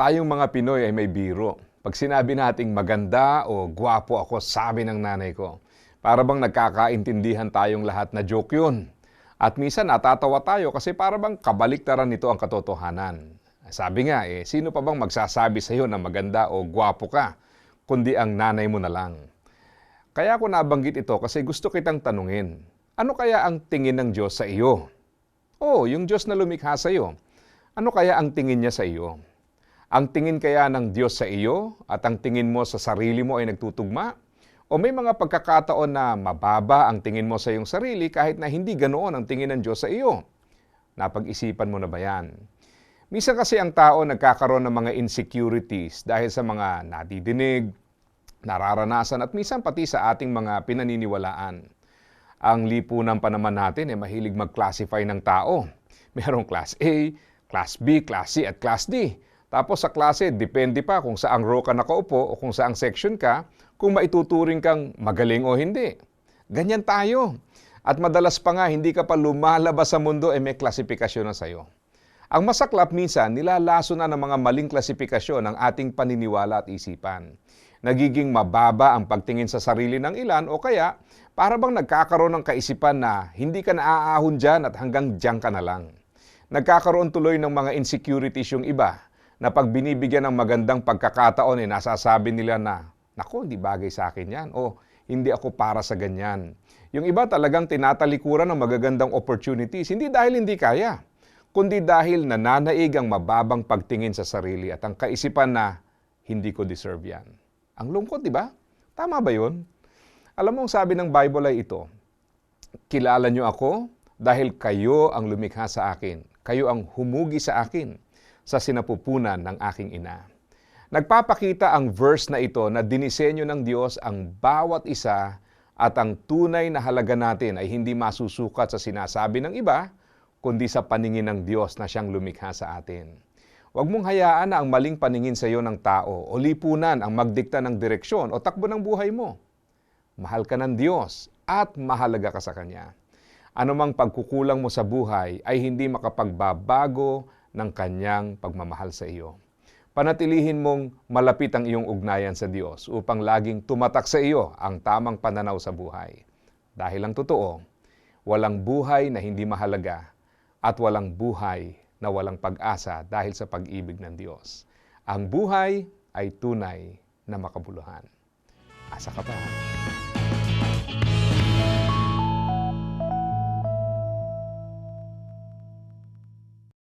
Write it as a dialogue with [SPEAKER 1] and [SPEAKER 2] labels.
[SPEAKER 1] Tayong mga Pinoy ay may biro. Pag sinabi nating maganda o gwapo ako, sabi ng nanay ko. Para bang nagkakaintindihan tayong lahat na joke yun. At minsan natatawa tayo kasi para bang kabaliktaran nito ang katotohanan. Sabi nga eh, sino pa bang magsasabi sa iyo na maganda o gwapo ka, kundi ang nanay mo na lang. Kaya ako nabanggit ito kasi gusto kitang tanungin, ano kaya ang tingin ng Diyos sa iyo? Oh, yung Diyos na lumikha sa iyo. Ano kaya ang tingin niya sa iyo? Ang tingin kaya ng Diyos sa iyo at ang tingin mo sa sarili mo ay nagtutugma? O may mga pagkakataon na mababa ang tingin mo sa iyong sarili kahit na hindi ganoon ang tingin ng Diyos sa iyo? Napag-isipan mo na ba yan? Minsan kasi ang tao nagkakaroon ng mga insecurities dahil sa mga nadidinig, nararanasan at minsan pati sa ating mga pinaniniwalaan. Ang lipunan pa naman natin ay mahilig mag-classify ng tao. Merong class A, class B, class C at class D. Tapos sa klase, depende pa kung saang row ka nakaupo o kung saang section ka, kung maituturing kang magaling o hindi. Ganyan tayo. At madalas pa nga, hindi ka pa lumalabas sa mundo, eh may klasifikasyon na sa'yo. Ang masaklap minsan, nilalaso na ng mga maling klasifikasyon ng ating paniniwala at isipan. Nagiging mababa ang pagtingin sa sarili ng ilan o kaya para bang nagkakaroon ng kaisipan na hindi ka naaahon dyan at hanggang dyan ka na lang. Nagkakaroon tuloy ng mga insecurities yung iba na pag binibigyan ng magandang pagkakataon, eh, nasasabi nila na, Nako, hindi bagay sa akin yan. O, hindi ako para sa ganyan. Yung iba talagang tinatalikuran ng magagandang opportunities, hindi dahil hindi kaya, kundi dahil nananaig ang mababang pagtingin sa sarili at ang kaisipan na hindi ko deserve yan. Ang lungkot, di ba? Tama ba yun? Alam mo, ang sabi ng Bible ay ito, Kilala niyo ako dahil kayo ang lumikha sa akin. Kayo ang humugi sa akin sa sinapupunan ng aking ina. Nagpapakita ang verse na ito na dinisenyo ng Diyos ang bawat isa at ang tunay na halaga natin ay hindi masusukat sa sinasabi ng iba, kundi sa paningin ng Diyos na siyang lumikha sa atin. Huwag mong hayaan na ang maling paningin sa iyo ng tao o lipunan ang magdikta ng direksyon o takbo ng buhay mo. Mahal ka ng Diyos at mahalaga ka sa Kanya. Anumang pagkukulang mo sa buhay ay hindi makapagbabago ng kanyang pagmamahal sa iyo. Panatilihin mong malapit ang iyong ugnayan sa Diyos upang laging tumatak sa iyo ang tamang pananaw sa buhay. Dahil ang totoo, walang buhay na hindi mahalaga at walang buhay na walang pag-asa dahil sa pag-ibig ng Diyos. Ang buhay ay tunay na makabuluhan. Asa ka pa?